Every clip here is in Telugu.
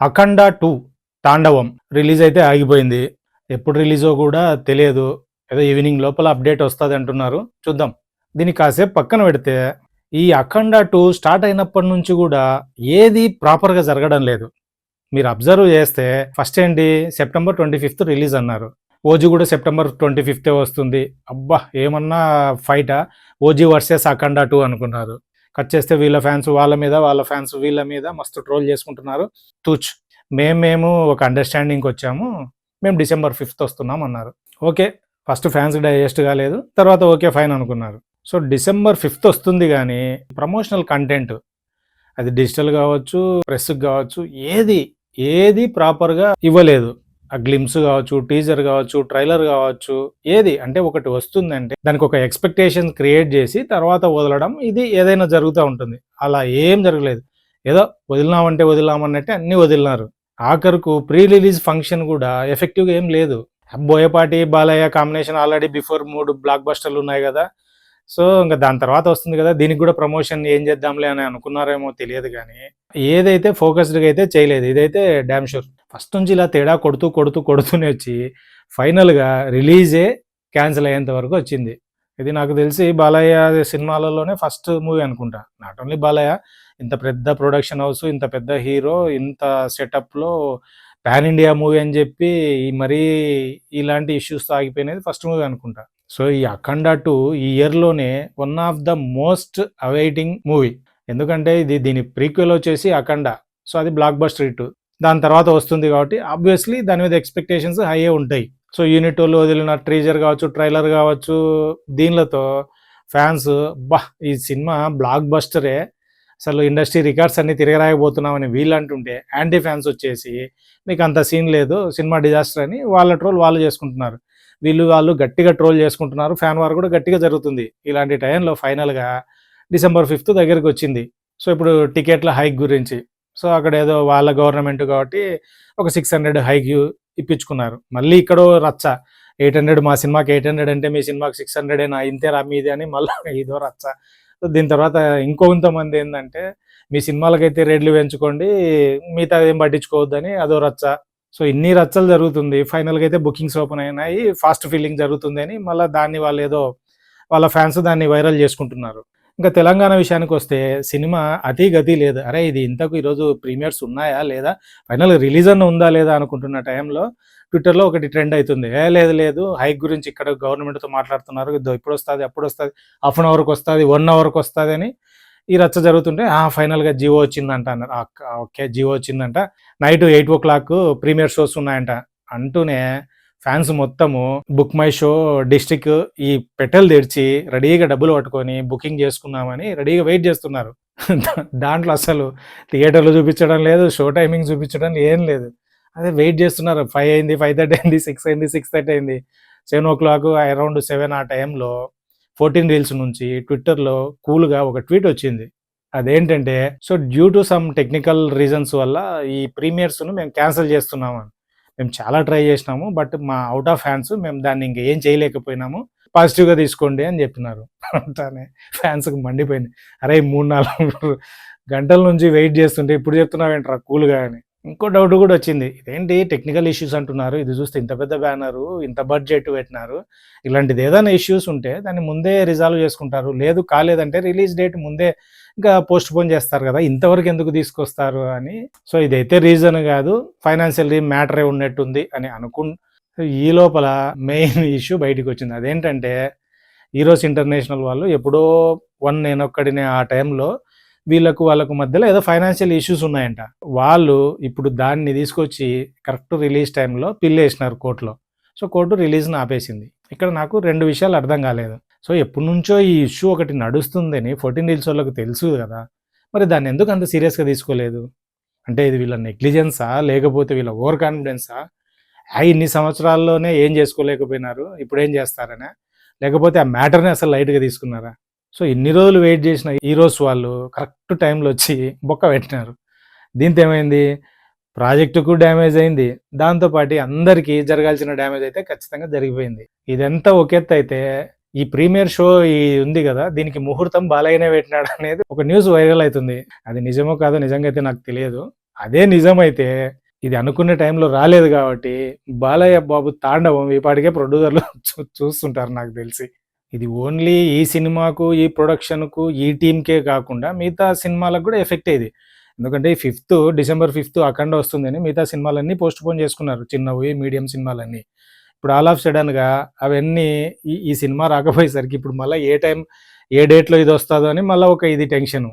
అఖండ టూ తాండవం రిలీజ్ అయితే ఆగిపోయింది. ఎప్పుడు రిలీజో కూడా తెలియదు. ఏదో ఈవినింగ్ లోపల అప్డేట్ వస్తుంది అంటున్నారు. చూద్దాం. దీన్ని కాసేపు పక్కన పెడితే ఈ అఖండ టూ స్టార్ట్ అయినప్పటి నుంచి కూడా ఏది ప్రాపర్గా జరగడం లేదు. మీరు అబ్జర్వ్ చేస్తే ఫస్ట్ ఏంటి? సెప్టెంబర్ ట్వంటీ ఫిఫ్త్ రిలీజ్ అన్నారు. ఓజీ కూడా సెప్టెంబర్ ట్వంటీ ఫిఫ్తే వస్తుంది. అబ్బా ఏమన్నా ఫైటా? ఓజీ వర్సెస్ అఖండ టూ అనుకున్నారు. కట్ చేస్తే వీళ్ళ ఫ్యాన్స్ వాళ్ళ మీద వాళ్ళ ఫ్యాన్స్ వీళ్ళ మీద మస్తు ట్రోల్ చేసుకుంటున్నారు. తూచ్ మేము మేము ఒక అండర్స్టాండింగ్కి వచ్చాము. మేము డిసెంబర్ ఫిఫ్త్ వస్తున్నాం అన్నారు. ఓకే ఫస్ట్ ఫ్యాన్స్ డైజెస్ట్ కాలేదు తర్వాత ఓకే ఫైన్ అనుకున్నారు. సో డిసెంబర్ ఫిఫ్త్ వస్తుంది కానీ ప్రమోషనల్ కంటెంట్ అది డిజిటల్ కావచ్చు ప్రెస్ కావచ్చు ఏది ఏది ప్రాపర్గా ఇవ్వలేదు. ఆ గ్లిమ్స్ కావచ్చు టీజర్ కావచ్చు ట్రైలర్ కావచ్చు ఏది అంటే ఒకటి వస్తుందంటే దానికి ఒక ఎక్స్పెక్టేషన్ క్రియేట్ చేసి తర్వాత వదలడం ఇది ఏదైనా జరుగుతూ ఉంటుంది. అలా ఏం జరగలేదు. ఏదో వదిలినామంటే వదిలినామన్నట్టే అన్ని వదిలినారు. ఆఖరుకు ప్రీ రిలీజ్ ఫంక్షన్ కూడా ఎఫెక్టివ్గా ఏం లేదు. Boyapati Balayya combination already before మూడు బ్లాక్ బస్టర్లు ఉన్నాయి కదా. సో ఇంకా దాని తర్వాత వస్తుంది కదా. దీనికి కూడా ప్రమోషన్ ఏం చేద్దాంలే అని అనుకున్నారేమో తెలియదు కానీ ఏదైతే ఫోకస్డ్గా అయితే చేయలేదు. ఇదైతే డ్యామ్ షూర్ ఫస్ట్ నుంచి ఇలా తేడా కొడుతూ కొడుతూ కొడుతూనే వచ్చి ఫైనల్గా రిలీజే క్యాన్సిల్ అయ్యేంత వరకు వచ్చింది. ఇది నాకు తెలిసి బాలయ్య సినిమాలలోనే ఫస్ట్ మూవీ అనుకుంటా. నాట్ ఓన్లీ బాలయ్య ఇంత పెద్ద ప్రొడక్షన్ హౌస్ ఇంత పెద్ద హీరో ఇంత సెటప్లో పాన్ ఇండియా మూవీ అని చెప్పి మరీ ఇలాంటి ఇష్యూస్ ఆగిపోయినది ఫస్ట్ మూవీ అనుకుంటా. సో ఈ అఖండ టూ ఈ ఇయర్లోనే one of the most awaiting movie. ఎందుకంటే ఇది దీని ప్రీక్వెల్ వచ్చేసి అఖండ. సో అది బ్లాక్ బస్టర్ ఇటు దాని తర్వాత వస్తుంది కాబట్టి ఆబ్వియస్లీ దాని మీద ఎక్స్పెక్టేషన్స్ హైయే ఉంటాయి. సో యూనిట్ వాళ్ళు వదిలిన ట్రీజర్ కావచ్చు ట్రైలర్ కావచ్చు దీనిలతో ఫ్యాన్స్ బా ఈ సినిమా బ్లాక్ బస్టరే అసలు ఇండస్ట్రీ రికార్డ్స్ అన్ని తిరగరాయబోతున్నామని వీళ్ళు అంటుంటే యాంటీ ఫ్యాన్స్ వచ్చేసి మీకు అంత సీన్ లేదు సినిమా డిజాస్టర్ అని వాళ్ళ ట్రోల్ వాళ్ళు చేసుకుంటున్నారు. వీళ్ళు వాళ్ళు గట్టిగా ట్రోల్ చేసుకుంటున్నారు ఫ్యాన్ వార్ కూడా గట్టిగా జరుగుతుంది. ఇలాంటి టైంలో ఫైనల్గా డిసెంబర్ ఫిఫ్త్ దగ్గరికి వచ్చింది. సో ఇప్పుడు టికెట్ల హైక్ గురించి సో అక్కడ ఏదో వాళ్ళ గవర్నమెంట్ కాబట్టి ఒక సిక్స్ హండ్రెడ్ హైక్ ఇప్పించుకున్నారు. మళ్ళీ ఇక్కడ రచ్చ ఎయిట్ హండ్రెడ్ మా సినిమాకి ఎయిట్ హండ్రెడ్ అంటే మీ సినిమాకి సిక్స్ హండ్రెడ్ అయినా ఇంతే రా మీది అని మళ్ళీ ఇదో రచ్చ. సో దీని తర్వాత ఇంకొంతమంది ఏంటంటే మీ సినిమాలకైతే రేట్లు పెంచుకోండి మిగతా ఏం పట్టించుకోవద్దని అదో రచ్చ. సో ఇన్ని రచ్చలు జరుగుతుంది ఫైనల్గా అయితే బుకింగ్స్ ఓపెన్ అయినాయి ఫాస్ట్ ఫీలింగ్ జరుగుతుంది అని మళ్ళీ దాన్ని వాళ్ళు ఏదో వాళ్ళ ఫ్యాన్స్ దాన్ని వైరల్ చేసుకుంటున్నారు. ఇంకా తెలంగాణ విషయానికి వస్తే సినిమా అతి గతి లేదు. అరే ఇది ఇంతకు ఈరోజు ప్రీమియర్స్ ఉన్నాయా లేదా? ఫైనల్ రిలీజ్ అన్న ఉందా లేదా అనుకుంటున్న టైంలో ట్విట్టర్లో ఒకటి ట్రెండ్ అవుతుంది. ఏ లేదు లేదు. హైక్ గురించి ఇక్కడ గవర్నమెంట్తో మాట్లాడుతున్నారు. ఇదో ఇప్పుడు వస్తుంది అప్పుడు వస్తుంది హాఫ్ అన్ అవర్కి వస్తుంది వన్ అవర్కి వస్తుంది అని ఈ రచ్చ జరుగుతుంటే ఆ ఫైనల్గా జియో వచ్చిందంట అన్నారు. ఓకే జియో వచ్చిందంట. Night eight o'clock premiere shows ఉన్నాయంట. అంటూనే ఫ్యాన్స్ మొత్తము బుక్ మై షో డిస్టిక్ ఈ పెట్టెలు తెరిచి రెడీగా డబ్బులు పట్టుకొని బుకింగ్ చేసుకున్నామని రెడీగా వెయిట్ చేస్తున్నారు. దాంట్లో అసలు థియేటర్లు చూపించడం లేదు షో టైమింగ్ చూపించడం ఏం లేదు. అదే వెయిట్ చేస్తున్నారు. ఫైవ్ అయింది ఫైవ్ థర్టీ అయింది సిక్స్ అయింది సిక్స్ థర్టీ అయింది. Seven o'clock around seven ఆ టైంలో ఫోర్టీన్ రీల్స్ నుంచి ట్విట్టర్లో కూల్గా ఒక ట్వీట్ వచ్చింది. అదేంటంటే so due to some technical reasons వల్ల ఈ ప్రీమియర్స్ను మేము క్యాన్సిల్ చేస్తున్నాము అని. మేము చాలా ట్రై చేసినాము బట్ మా అవుట్ ఆఫ్ హ్యాండ్స్ మేము దాన్ని ఇంకా ఏం చేయలేకపోయినాము. పాజిటివ్గా తీసుకోండి అని చెప్పినారు. అంటానే ఫ్యాన్స్కి మండిపోయింది. అరే మూడు నాలుగు గంటల నుంచి వెయిట్ చేస్తుంటే ఇప్పుడు చెప్తున్నావు ఏంట్రా కూల్గా అని. ఇంకో డౌట్ కూడా వచ్చింది. ఇదేంటి టెక్నికల్ ఇష్యూస్ అంటున్నారు. ఇది చూస్తే ఇంత పెద్ద బ్యానరు ఇంత బడ్జెట్ పెట్టినారు. ఇలాంటిది ఏదైనా ఇష్యూస్ ఉంటే దాన్ని ముందే రిజాల్వ్ చేసుకుంటారు. లేదు కాలేదంటే రిలీజ్ డేట్ ముందే ఇంకా పోస్ట్ పోన్ చేస్తారు కదా. ఇంతవరకు ఎందుకు తీసుకొస్తారు అని. సో ఇదైతే రీజన్ కాదు. ఫైనాన్షియల్ మ్యాటరే ఉన్నట్టుంది అని అనుకు ఈ లోపల మెయిన్ ఇష్యూ బయటకు వచ్చింది. అదేంటంటే హీరోస్ ఇంటర్నేషనల్ వాళ్ళు ఎప్పుడో వన్ నేనొక్కడినే ఆ టైంలో వీళ్ళకు వాళ్ళకు మధ్యలో ఏదో ఫైనాన్షియల్ ఇష్యూస్ ఉన్నాయంట. వాళ్ళు ఇప్పుడు దాన్ని తీసుకొచ్చి కరెక్ట్ రిలీజ్ టైంలో పిల్లేసినారు కోర్టులో. సో కోర్టు రిలీజ్ని ఆపేసింది. ఇక్కడ నాకు రెండు విషయాలు అర్థం కాలేదు. సో ఎప్పటి నుంచో ఈ ఇష్యూ ఒకటి నడుస్తుందని ఫోర్టీన్ రీల్స్ వాళ్ళకి తెలుసు కదా. మరి దాన్ని ఎందుకు అంత సీరియస్గా తీసుకోలేదు? అంటే ఇది వీళ్ళ నెగ్లిజెన్సా లేకపోతే వీళ్ళ ఓవర్ కాన్ఫిడెన్సా ఆ ఇన్ని సంవత్సరాల్లోనే ఏం చేసుకోలేకపోయినారు? ఇప్పుడు ఏం చేస్తారనే? లేకపోతే ఆ మ్యాటర్ని అసలు లైట్గా తీసుకున్నారా? సో ఇన్ని రోజులు వెయిట్ చేసిన హీరోస్ వాళ్ళు కరెక్ట్ టైంలో వచ్చి బొక్క పెట్టినారు. దీంతో ఏమైంది? ప్రాజెక్టుకు డ్యామేజ్ అయింది. దాంతోపాటు అందరికీ జరగాల్సిన డ్యామేజ్ అయితే ఖచ్చితంగా జరిగిపోయింది. ఇదంతా ఒక అయితే ఈ ప్రీమియర్ షో ఈ ఉంది కదా దీనికి ముహూర్తం బాలయ్యనే పెట్టినాడు అనేది ఒక న్యూస్ వైరల్ అవుతుంది. అది నిజమో కాదో నిజంగా అయితే నాకు తెలియదు. అదే నిజమైతే ఇది అనుకునే టైంలో రాలేదు కాబట్టి బాలయ్య బాబు తాండవం ఈ పాటికే ప్రొడ్యూసర్లు చూస్తుంటారు నాకు తెలిసి. ఇది ఓన్లీ ఈ సినిమాకు ఈ ప్రొడక్షన్కు ఈ టీంకే కాకుండా మిగతా సినిమాలకు కూడా ఎఫెక్ట్ అయ్యేది ఎందుకంటే ఈ ఫిఫ్త్ డిసెంబర్ ఫిఫ్త్ అఖండ వస్తుందని మిగతా సినిమాలన్నీ పోస్ట్ పోన్ చేసుకున్నారు చిన్నవి మీడియం సినిమాలన్నీ. ఇప్పుడు ఆల్ ఆఫ్ సడన్గా అవన్నీ ఈ ఈ సినిమా రాకపోయేసరికి ఇప్పుడు మళ్ళీ ఏ టైం ఏ డేట్లో ఇది వస్తుందో అని మళ్ళీ ఒక ఇది టెన్షన్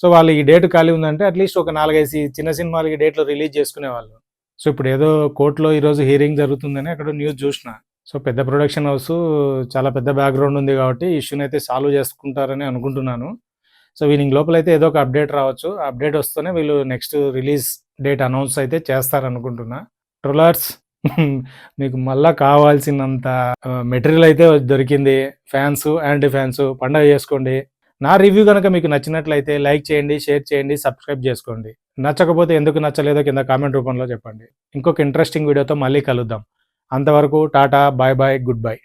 సో వాళ్ళు ఈ డేట్ ఖాళీ ఉందంటే అట్లీస్ట్ ఒక నాలుగైదు చిన్న సినిమాలు ఈ డేట్లో రిలీజ్ చేసుకునేవాళ్ళు. సో ఇప్పుడు ఏదో కోర్టులో ఈరోజు హీరింగ్ జరుగుతుందని అక్కడ న్యూస్ చూసిన. సో పెద్ద ప్రొడక్షన్ హౌస్ చాలా పెద్ద బ్యాక్గ్రౌండ్ ఉంది కాబట్టి ఇష్యూని అయితే సాల్వ్ చేసుకుంటారని అనుకుంటున్నాను. సో వీనింగ్ లోపల అయితే ఏదో ఒక అప్డేట్ రావచ్చు. అప్డేట్ వస్తేనే వీళ్ళు నెక్స్ట్ రిలీజ్ డేట్ అనౌన్స్ అయితే చేస్తారనుకుంటున్నా. ట్రోలర్స్ మీకు మళ్ళా కావాల్సినంత మెటీరియల్ అయితే దొరికింది. ఫ్యాన్స్ యాంటీ ఫ్యాన్స్ పండగ చేసుకోండి. నా రివ్యూ కనుక మీకు నచ్చినట్లయితే లైక్ చేయండి షేర్ చేయండి సబ్స్క్రైబ్ చేసుకోండి. నచ్చకపోతే ఎందుకు నచ్చలేదో కింద కామెంట్ రూపంలో చెప్పండి. ఇంకొక ఇంట్రెస్టింగ్ వీడియోతో మళ్ళీ కలుద్దాం. అంతవరకు Tata bye bye good bye